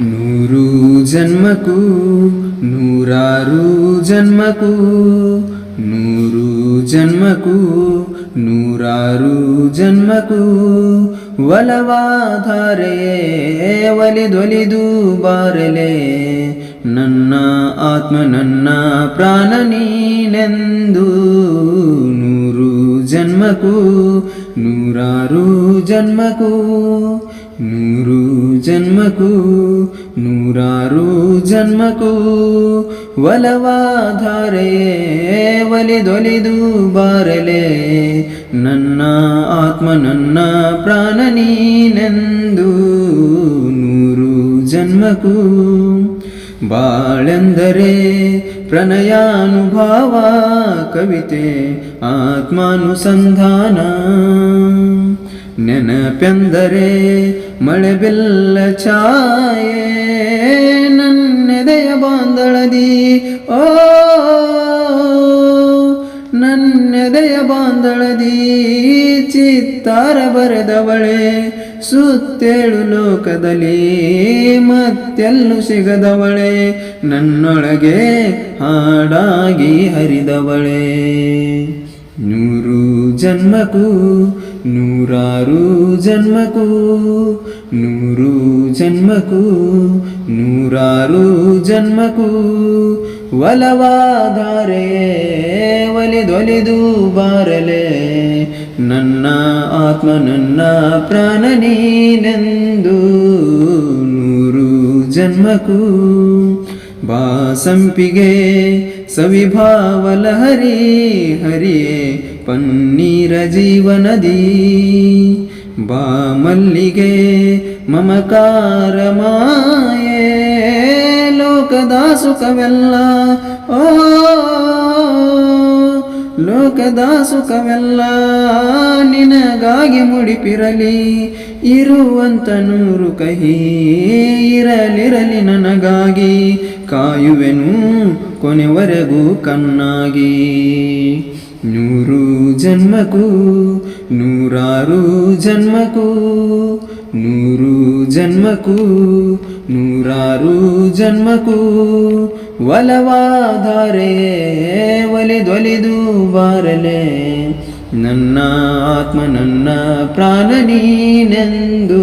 ನೂರು ಜನ್ಮಕ್ಕೂ ನೂರಾರು ಜನ್ಮಕ್ಕೂ ನೂರು ಜನ್ಮಕ್ಕೂ ನೂರಾರು ಜನ್ಮಕ್ಕೂ ಒಲವಾಧಾರೆಯೇ ಒಲಿದೊಲಿದು ಬಾರಲೆ ನನ್ನ ಆತ್ಮ ನನ್ನ ಪ್ರಾಣ ನೀನೆಂದು ನೂರು ಜನ್ಮಕ್ಕೂ ನೂರಾರು ಜನ್ಮಕ್ಕೂ ನೂರು ಜನ್ಮಕ್ಕೂ, ನೂರಾರು ಜನ್ಮಕ್ಕೂ ಒಲವಾಧಾರೆಯೇ ಒಲಿದೊಲಿದು ಬಾರಲೆ. ನನ್ನ ಆತ್ಮ, ನನ್ನ ಪ್ರಾಣ ನೀನೆಂದು ನೂರು ಜನ್ಮಕ್ಕೂ. ಬಾಳೆಂದರೆ ಪ್ರಣಯಾನುಭಾವ, ಕವಿತೆ ಆತ್ಮಾನುಸಂಧಾನ. ನೆನಪೆಂದರೆ ಮಳೆ ಬೆಲ್ಲ ಛಾಯೆ ನನ್ನೆದೆಯ ಬಾಂದಳದಿ ಓ ನನ್ನೆದೆಯ ಬಾಂದಳದಿ ಚಿತ್ತಾರ ಬರೆದವಳೆ. ಸುತ್ತೇಳು ಲೋಕದಲ್ಲಿ ಮತ್ತೆಲ್ಲೂ ಸಿಗದವಳೆ. ನನ್ನೊಳಗೆ ಹಾಡಾಗಿ ಹರಿದವಳೆ. ನೂರು ಜನ್ಮಕ್ಕೂ, ನೂರಾರು ಜನ್ಮಕ್ಕೂ, ನೂರು ಜನ್ಮಕ್ಕೂ, ನೂರಾರು ಜನ್ಮಕ್ಕೂ, ಒಲವಾದಾರೆ, ಒಲಿದೊಲಿದು ಬಾರಲೆ, ನನ್ನ ಆತ್ಮ, ನನ್ನ ಪ್ರಾಣ ನೀನೆಂದು ನೂರು ಜನ್ಮಕ್ಕೂ, ಬಾಸಂಪಿಗೆ ಸವಿಭಾವಲ ಹರಿ ಹರಿಯೇ ಪನ್ನೀರ ಜೀವನದಿ ಬಾ ಮಲ್ಲಿಗೆ ಮಮಕಾರ ಮಾಯೆ ಲೋಕದ ಸುಖವೆಲ್ಲ, ಓ ಲೋಕದ ಸುಖವೆಲ್ಲ ನಿನಗಾಗಿ ಮುಡಿಪಿರಲಿ. ಇರುವಂತ ನೂರು ಕಹಿ ಇರಲಿರಲಿ ನನಗಾಗಿ. ಕಾಯುವೆನು ಕೊನೆವರೆಗೂ ಕಣ್ಣಾಗಿ. ನೂರು ಜನ್ಮಕ್ಕೂ, ನೂರಾರು ಜನ್ಮಕ್ಕೂ, ನೂರು ಜನ್ಮಕ್ಕೂ, ನೂರಾರು ಜನ್ಮಕ್ಕೂ, ಒಲವಾಧಾರೆ ಒಲಿದೊಲಿದು ಬಾರಲೆ. ನನ್ನ ಆತ್ಮ, ನನ್ನ ಪ್ರಾಣ ನೀನೆಂದು.